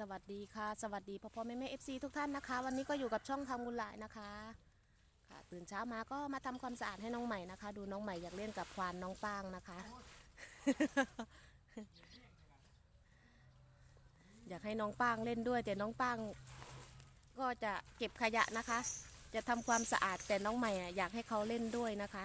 สวัสดีค่ะ สวัสดีพ่อพ่อแม่แม่เอฟซีทุกท่านนะคะ วันนี้ก็อยู่กับช่องทำบุญหลายนะคะ ค่ะ ตื่นเช้ามาก็มาทำความสะอาดให้น้องใหม่นะคะ ดูน้องใหม่อยากเล่นกับควานน้องป้างนะคะ อยากให้น้องป้างเล่นด้วย แต่น้องป้าง ก็จะเก็บขยะนะคะ จะทำความสะอาดแต่น้องใหม่อยากให้เขาเล่นด้วยนะคะ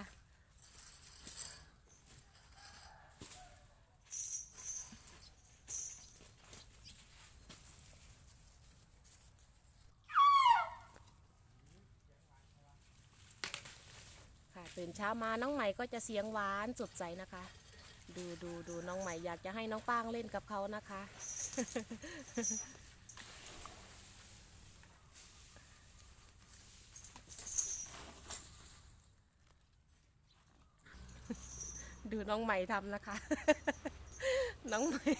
ตื่นเช้ามาน้องใหม่ก็จะเสียงหวานสดใสนะคะ ดูดูดูน้องใหม่อยากจะให้น้องป้างเล่นกับเขานะคะ ดูน้องใหม่ทำนะคะ น้องใหม่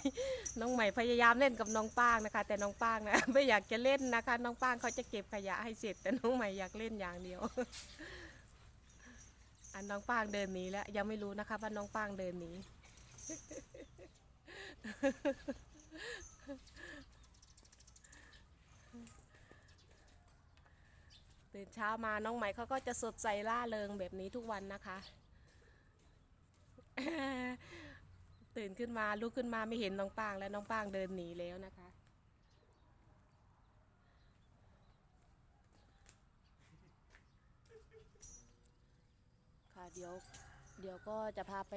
น้องใหม่พยายามเล่นกับน้องป้างนะคะ แต่น้องป้างนะไม่อยากจะเล่นนะคะ น้องป้างเขาจะเก็บขยะให้เสร็จ แต่น้องใหม่อยากเล่นอย่างเดียว อันน้องป้างเดินหนีแล้ว ยังไม่รู้นะคะว่าน้องป้างเดินหนีตื่นเช้ามาน้องใหม่เขาก็จะสดใสล่าเริงแบบนี้ทุกวันนะคะ ตื่นขึ้นมาลุกขึ้นมาไม่เห็นน้องป้างแล้วน้องป้างเดินหนีแล้วนะคะ เดี๋ยวเดี๋ยวก็จะพาไป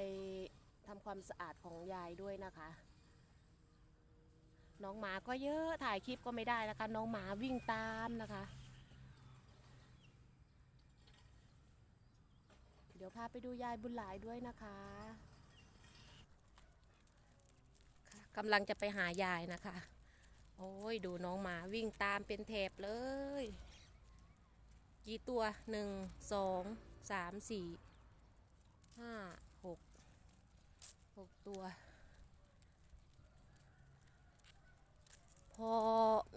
ทำความสะอาดของยายด้วยนะคะ น้องหมาก็เยอะถ่ายคลิปก็ไม่ได้นะคะ น้องหมาวิ่งตามนะคะ เดี๋ยวพาไปดูยายบุญหลายด้วยนะคะค่ะกำลังจะไปหายายนะคะ โอ้ยดูน้องหมาวิ่งตามเป็นแถบเลย กี่ตัวหนึ่งสองสามสี่ ห้าหกหกตัว พอ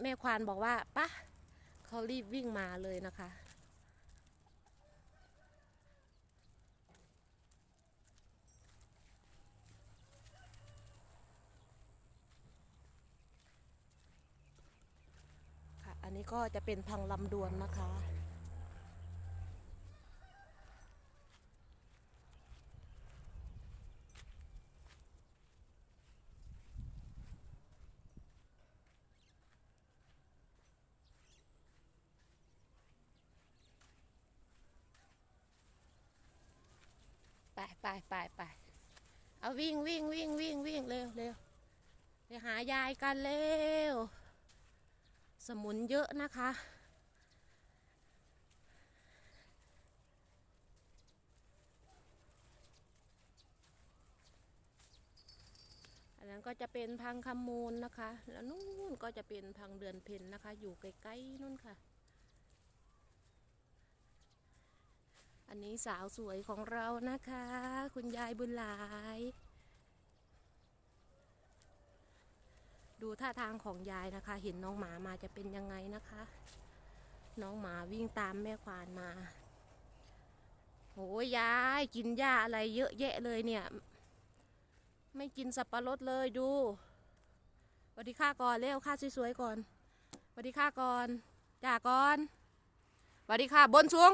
แม่ควานบอกว่าปะเขารีบวิ่งมาเลยนะคะค่ะอันนี้ก็จะเป็นพังลำดวนนะคะ ไปไปไปไปเอาวิ่งวิ่งวิ่งวิ่งวิ่งเร็วเร็วไปหายายกันเร็ว สมุนเยอะนะคะ อันนั้นก็จะเป็นพังคำมูลนะคะ แล้วนู่นก็จะเป็นพังเดือนเพ็ญนะคะ อยู่ใกล้ๆนู่นค่ะ อันนี้สาวสวยของเรานะคะ คุณยายบุญหลาย ดูท่าทางของยายนะคะ เห็นน้องหมามาจะเป็นยังไงนะคะ น้องหมาวิ่งตามแม่ควานมาโอ้ยยายกินหญ้าอะไรเยอะแยะเลยเนี่ย ไม่กินสับปะรดเลยดูสวัสดีค่าก่อนเร็วค่าสวยๆก่อนสวัสดีค่าก่อนจ่าก่อนสวัสดีค่ะบนสูง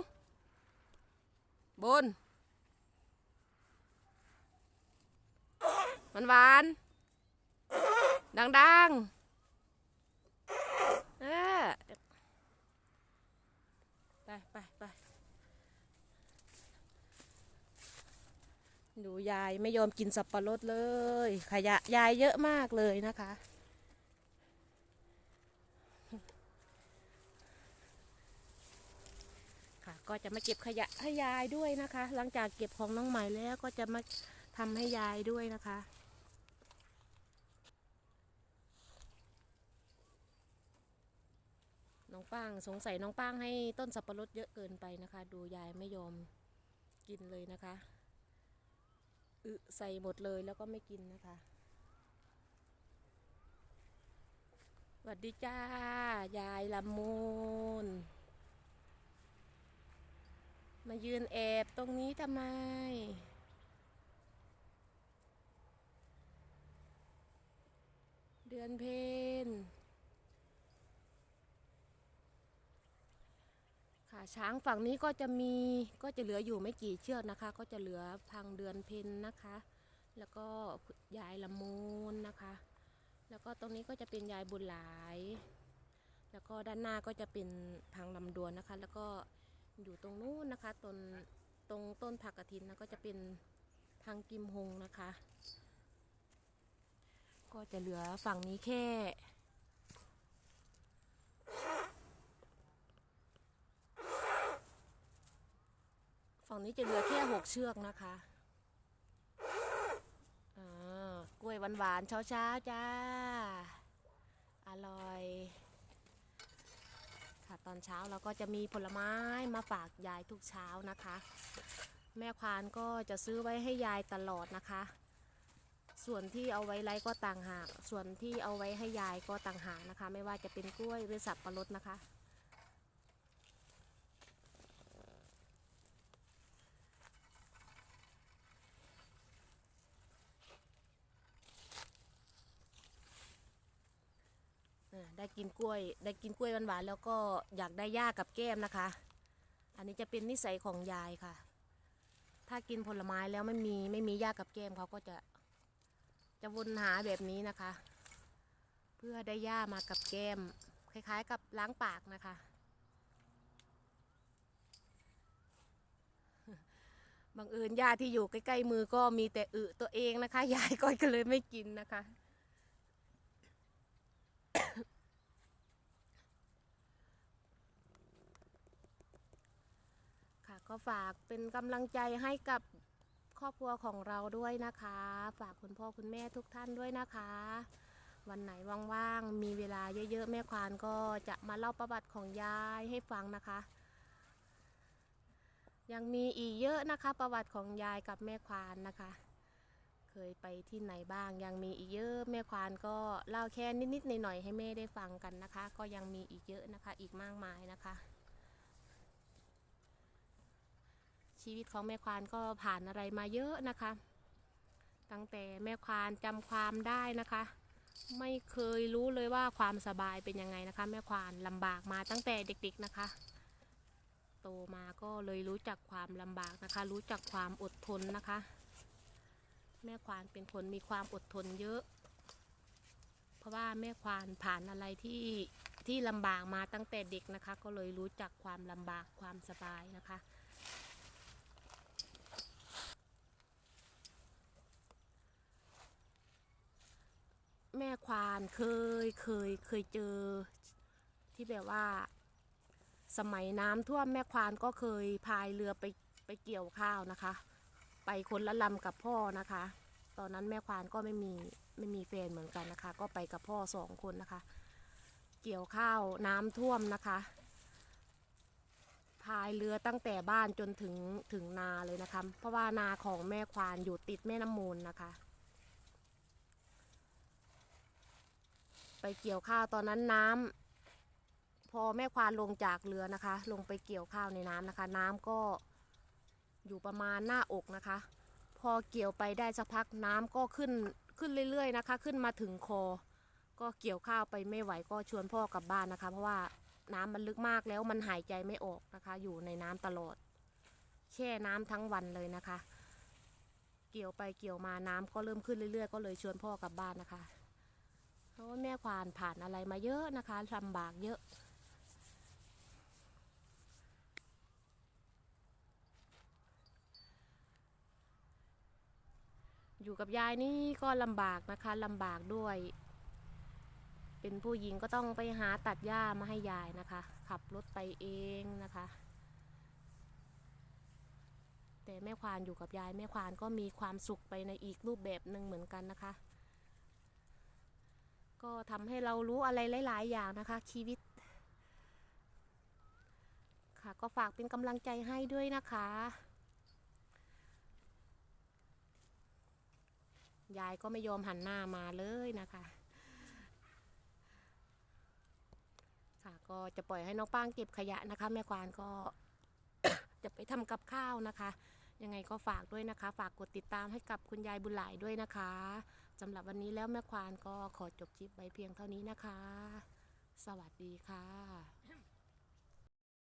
บน มันหวาน ดังๆเออไปไปไปดูยายไม่ยอมกินสับปะรดเลย ขยะยายเยอะมากเลยนะคะ ค่ะ ก็จะมาเก็บขยะให้ยายด้วยนะคะ หลังจากเก็บของน้องใหม่แล้วก็จะมาทำให้ยายด้วยนะคะน้องป้างสงสัยน้องป้างให้ต้นสับปะรดเยอะเกินไปนะคะ ดูยายไม่ยอมกินเลยนะคะอึใส่หมดเลยแล้วก็ไม่กินนะคะสวัสดีจ้า ยายละมูน มายืนแอบตรงนี้ทำไม เดือนเพนค่ะช้างฝั่งนี้ก็จะมีก็จะเหลืออยู่ไม่กี่เชือกนะคะ ก็จะเหลือพังเดือนเพนนะคะ แล้วก็ยายละมูลนะคะ แล้วก็ตรงนี้ก็จะเป็นยายบุญหลาย แล้วก็ด้านหน้าก็จะเป็นพังลำดวนนะคะ แล้วก็ อยู่ตรงนู้นนะคะต้นตรงต้นผักกระถินนะก็จะเป็นพังกิมฮงนะคะ ก็จะเหลือฝั่งนี้แค่ฝั่งนี้จะเหลือแค่หกเชือกนะคะอ่ากล้วยหวานๆเช้าๆจ้า อร่อย ค่ะ ตอนเช้าเราก็จะมีผลไม้มาฝากยายทุกเช้านะคะ แม่ควานก็จะซื้อไว้ให้ยายตลอดนะคะ ส่วนที่เอาไว้ไล่ก็ต่างหาก ส่วนที่เอาไว้ให้ยายก็ต่างหากนะคะ ไม่ว่าจะเป็นกล้วยหรือสับปะรดนะคะ ได้กินกล้วย ได้กินกล้วยหวานๆแล้วก็อยากได้หญ้ากับแก้มนะคะ อันนี้จะเป็นนิสัยของยายค่ะ ถ้ากินผลไม้แล้วไม่มีไม่มีหญ้ากับแก้มเขาก็จะจะวนหาแบบนี้นะคะ เพื่อได้หญ้ามากับแก้ม คล้ายๆ กับล้างปากนะคะบังเอิญหญ้าที่อยู่ใกล้ๆมือก็มีแต่อึตัวเองนะคะ ยายก็เลยไม่กินนะคะ ก็ฝากเป็นกำลังใจให้กับครอบครัวของเราด้วยนะคะ ฝากคุณพ่อคุณแม่ทุกท่านด้วยนะคะ วันไหนว่างๆ มีเวลาเยอะๆ แม่ควานก็จะมาเล่าประวัติของยายให้ฟังนะคะ ยังมีอีกเยอะนะคะ ประวัติของยายกับแม่ควานนะคะ เคยไปที่ไหนบ้าง ยังมีอีกเยอะแม่ควานก็เล่าแค่นิดๆหน่อยๆให้แม่ได้ฟังกันนะคะ ก็ยังมีอีกเยอะนะคะ อีกมากมายนะคะ ชีวิตของแม่ควานก็ผ่านอะไรมาเยอะนะคะ ตั้งแต่แม่ควานจำความได้นะคะ ไม่เคยรู้เลยว่าความสบายเป็นยังไงนะคะ แม่ควานลำบากมาตั้งแต่เด็ก ๆนะคะ โตมาก็เลยรู้จักความลำบากนะคะ รู้จักความอดทนนะคะ แม่ควานเป็นคนมีความอดทนเยอะ เพราะว่าแม่ควานผ่านอะไรที่ที่ลำบากมาตั้งแต่เด็กนะคะ ก็เลยรู้จักความลำบากความสบายนะคะ แม่ควานเคยเคยเคยเจอ ที่แบบว่า สมัยน้ำท่วมแม่ควานก็เคยพายเรือไปไปเกี่ยวข้าวนะคะ ไปคนละลำกับพ่อนะคะ ตอนนั้นแม่ควานก็ไม่มีไม่มีแฟนเหมือนกันนะคะ ก็ไปกับพ่อสองคนนะคะ เกี่ยวข้าวน้ำท่วมนะคะ พายเรือตั้งแต่บ้านจนถึงถึงนาเลยนะคะ เพราะว่านาของแม่ควานอยู่ติดแม่น้ำมูลนะคะ ไปเกี่ยวข้าวตอนนั้นน้ำพอแม่ควานลงจากเรือนะคะ ลงไปเกี่ยวข้าวในน้ำนะคะ น้ำก็อยู่ประมาณหน้าอกนะคะ พอเกี่ยวไปได้สักพักน้ำก็ขึ้นขึ้นเรื่อยๆนะคะ ขึ้นมาถึงคอ ก็เกี่ยวข้าวไปไม่ไหวก็ชวนพ่อกลับบ้านนะคะ เพราะว่าน้ำมันลึกมากแล้วมันหายใจไม่ออกนะคะ อยู่ในน้ำตลอด แช่น้ำทั้งวันเลยนะคะ เกี่ยวไปเกี่ยวมาน้ำก็เริ่มขึ้นเรื่อยๆ ก็เลยชวนพ่อกลับบ้านนะคะ ราะว่าแม่ควานผ่านอะไรมาเยอะนะคะลำบากเยอะอยู่กับยายนี่ก็ลำบากนะคะลำบากด้วย เป็นผู้หญิงก็ต้องไปหาตัดหญ้ามาให้ยายนะคะ ขับรถไปเองนะคะ แต่แม่ควานอยู่กับยายแม่ควานก็มีความสุขไปในอีกรูปแบบหนึ่งเหมือนกันนะคะ ก็ทำให้เรารู้อะไรหลาย ๆ อย่างนะคะ ชีวิต ค่ะก็ฝากเป็นกำลังใจให้ด้วยนะคะ ยายก็ไม่ยอมหันหน้ามาเลยนะคะ ค่ะก็จะปล่อยให้น้องป้างเก็บขยะนะคะ แม่ควานก็จะไปทำกับข้าวนะคะ ยังไงก็ฝากด้วยนะคะ ฝากกดติดตามให้กับคุณยายบุญหลายด้วยนะคะสำหรับวันนี้แล้วแม่ควานก็ขอจบคลิปไว้เพียงเท่านี้นะคะ สวัสดีค่ะ